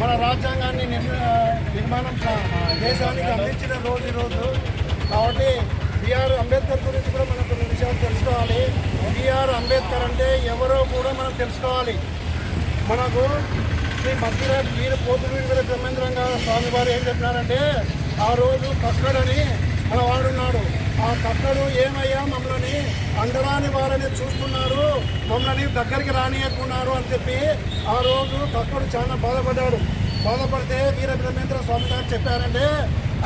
మన రాజ్యాంగాన్ని నిర్మాణం దేశానికి అందించిన రోజు రోజు. కాబట్టి బిఆర్ అంబేద్కర్ గురించి కూడా మనం కొన్ని విషయాలు తెలుసుకోవాలి. బిఆర్ అంబేద్కర్ అంటే ఎవరో కూడా మనం తెలుసుకోవాలి. మనకు శ్రీ మధ్యలో వీరు పోతులు వీర బ్రహ్మేంద్రంగా స్వామి వారు ఏం చెప్పినారంటే ఆ రోజు కక్కడని మన వాడున్నాడు ఆ కక్కడు ఏమయ్యా మమ్మల్ని అండరాని వారని చూస్తున్నారు మమ్మల్ని దగ్గరికి రానియకున్నారు అని చెప్పి ఆ రోజు కక్కడు చాలా బాధపడ్డాడు. బాధపడితే వీర బ్రహ్మేంద్ర స్వామి గారు చెప్పారంటే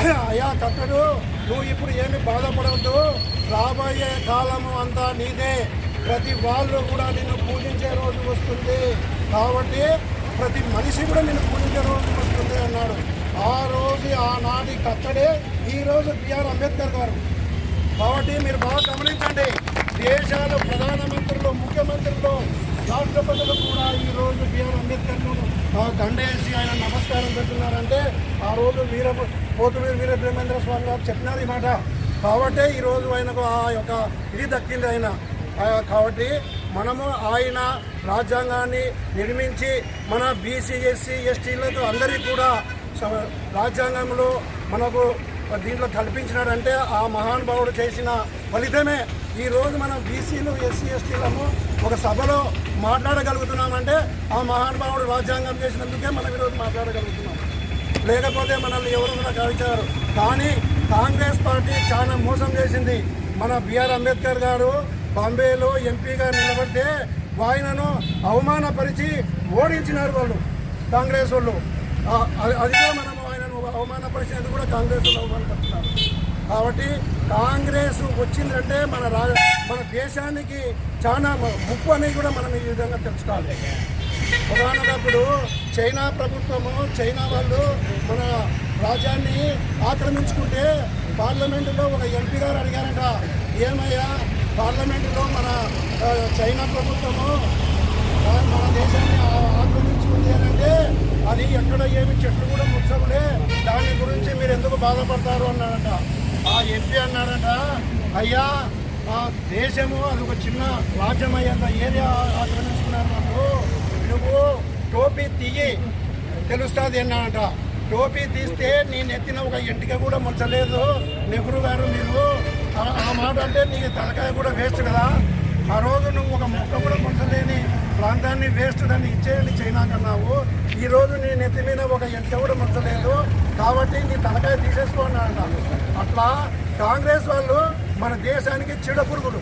అయ్యా కక్కడు నువ్వు ఇప్పుడు ఏమి బాధపడవద్దు. రాబోయే కాలము అంతా నీదే. ప్రతి వాళ్ళు కూడా నిన్ను పూజించే రోజు వస్తుంది. కాబట్టి ప్రతి మనిషి కూడా నేను పూజించే రోజు వస్తుంది అన్నాడు. ఆ రోజు ఆనాటి కట్టడే ఈరోజు బిఆర్ అంబేద్కర్ గారు. కాబట్టి మీరు బాగా గమనించండి దేశాల ప్రధానమంత్రులు ముఖ్యమంత్రులు రాష్ట్రపతులు కూడా ఈ రోజు బిఆర్ అంబేద్కర్ను ఆ దండేసి ఆయన నమస్కారం పెడుతున్నారంటే ఆ రోజు వీర పోతువీరు వీర బ్రహ్మేంద్ర స్వామి గారు చెప్పినారు ఈ మాట. కాబట్టి ఈ రోజు ఆయనకు ఆ యొక్క ఇది దక్కింది ఆయన. కాబట్టి మనము ఆయన రాజ్యాంగాన్ని నిర్మించి మన బీసీ ఎస్సీ ఎస్టీలతో అందరికీ కూడా స- రాజ్యాంగంలో మనకు దీంట్లో కల్పించినారంటే ఆ మహానుభావుడు చేసిన ఫలితమే. ఈరోజు మనం బీసీలు ఎస్సీ ఎస్టీలను ఒక సభలో మాట్లాడగలుగుతున్నామంటే ఆ మహానుభావుడు రాజ్యాంగం చేసినందుకే మనం ఈరోజు మాట్లాడగలుగుతున్నాం. లేకపోతే మనల్ని ఎవరు కూడా గమనించారు కానీ కాంగ్రెస్ పార్టీ చాలా మోసం చేసింది. మన బిఆర్ అంబేద్కర్ గారు బాంబేలో ఎంపీగా నిలబడితే ఆయనను అవమానపరిచి ఓడించినారు వాళ్ళు కాంగ్రెస్ వాళ్ళు. అది అది కూడా మనం ఆయనను అవమానపరిచినందుకు కూడా కాంగ్రెస్ వాళ్ళు అవమానపరుస్తున్నారు. కాబట్టి కాంగ్రెస్ వచ్చిందంటే మన రా మన దేశానికి చాలా ముప్పు అనేది కూడా మనం ఈ విధంగా తెలుసుకోవాలి. ప్రధానప్పుడు చైనా ప్రభుత్వము చైనా వాళ్ళు మన రాజ్యాన్ని ఆక్రమించుకుంటే పార్లమెంటులో ఒక ఎంపీ గారు అడిగారంట ఏమయ్యా పార్లమెంటులో మన చైనా ప్రభుత్వము మన దేశాన్ని ఆక్రమించుకుంది అని అంటే అది ఎక్కడ ఏమి చెట్లు కూడా ముచ్చవులే దాని గురించి మీరు ఎందుకు బాధపడతారు అన్నాడంట ఆ ఎంపీ అన్నాడంట అయ్యా ఆ దేశము అది ఒక చిన్న రాజ్యం అయ్యేంత ఏరియా ఆక్రమించుకున్నారు నాకు నువ్వు టోపీ తీయి. తెలుస్తుంది అన్నాడంట టోపీ తీస్తే నేను ఎత్తిన ఒక ఎంటిక కూడా ముంచలేదు నెహ్రూ గారు మీరు ఆ- మాట అంటే నీకు తలకాయ కూడా వేస్ట్ కదా. ఆ రోజు నువ్వు ఒక మొక్క కూడా ముంచలేని ప్రాంతాన్ని వేస్ట్ దాన్ని ఇచ్చేయండి చైనా కన్నావు. ఈ రోజు నీ నెత్తి మీద ఒక ఎంత కూడా ముంచలేదు కాబట్టి నీ తలకాయ తీసేసుకో అన్నాడంట అట్లా కాంగ్రెస్ వాళ్ళు మన దేశానికి చిడపురుగులు.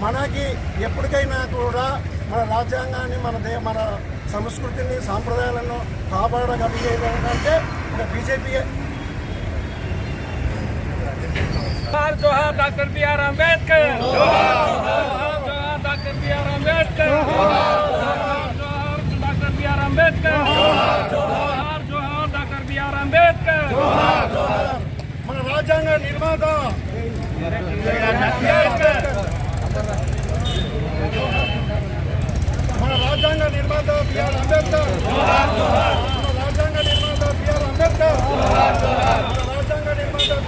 మనకి ఎప్పటికైనా కూడా మన రాజ్యాంగాన్ని మన దే మన సంస్కృతిని సాంప్రదాయాలను కాపాడగలిగేది అంటే ఒక బీజేపీ जोहार जोहार डॉक्टर बी आर अम्बेडकर जोहार जोहार डॉक्टर बी आर अम्बेडकर जोहार जोहार डॉक्टर बी आर अम्बेडकर जोहार जोहार डॉक्टर बी आर अम्बेडकर మన రాజ్యాంగ నిర్మాత మన రాజ్యాంగ నిర్మాత బిఆర్ అంబేద్కర్ మన రాజ్యాంగ నిర్మాత బిఆర్ అంబేద్కర్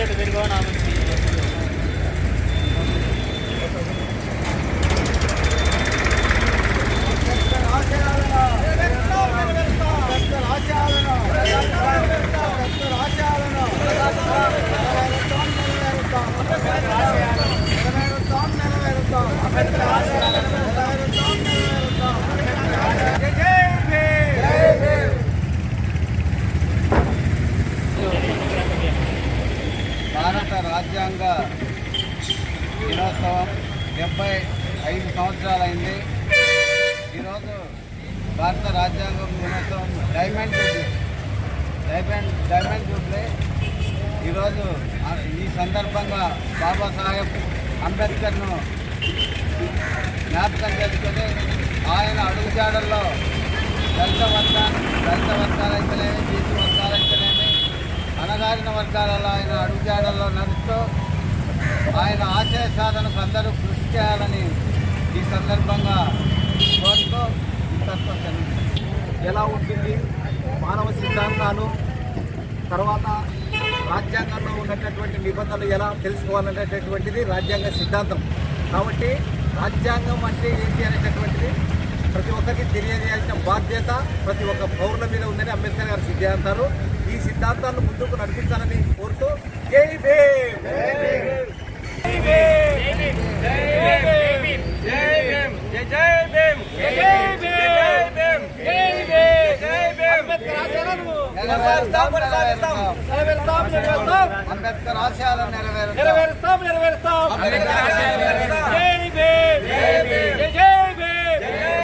ரிசல்ட் தெரிஞ்சுக்கோ நான் డెబ్బై ఐదు సంవత్సరాలైంది. ఈరోజు భారత రాజ్యాంగం దినోత్సవం diamond jubilee. Diamond diamond jubilee. ఈరోజు ఈ సందర్భంగా బాబాసాహెబ్ అంబేద్కర్ను జ్ఞాపకం చేసుకొని ఆయన అడుగుజాడల్లో దళిత వర్గాన్ని దళిత వర్గాలైతేనేమి బీసీ వర్గాలైతేనేమి అణగారిన వర్గాలలో ఆయన అడుగుజాడల్లో నడుస్తూ ఆయన ఆశయ సాధనకు అందరూ కృషి చేయాలని ఈ సందర్భంగా కోరుతూ ఎలా ఉంటుంది? మానవ సిద్ధాంతాలు తర్వాత రాజ్యాంగంలో ఉన్నటువంటి నిబంధనలు ఎలా తెలుసుకోవాలనేటటువంటిది రాజ్యాంగ సిద్ధాంతం. కాబట్టి రాజ్యాంగం అంటే ఏంటి అనేటటువంటిది ప్రతి ఒక్కరికి తెలియజేయాల్సిన బాధ్యత ప్రతి ఒక్క పౌరుల మీద ఉందని అంబేద్కర్ గారు సిద్ధాంతాలు ఈ సిద్ధాంతాలను ముందుకు నడిపించాలని కోరుతూ జై భీమ్! అంబేద్కర్ ఆశయాలను నెరవేరుస్తాం నెరవేరుస్తాం నెరవేరుస్తాం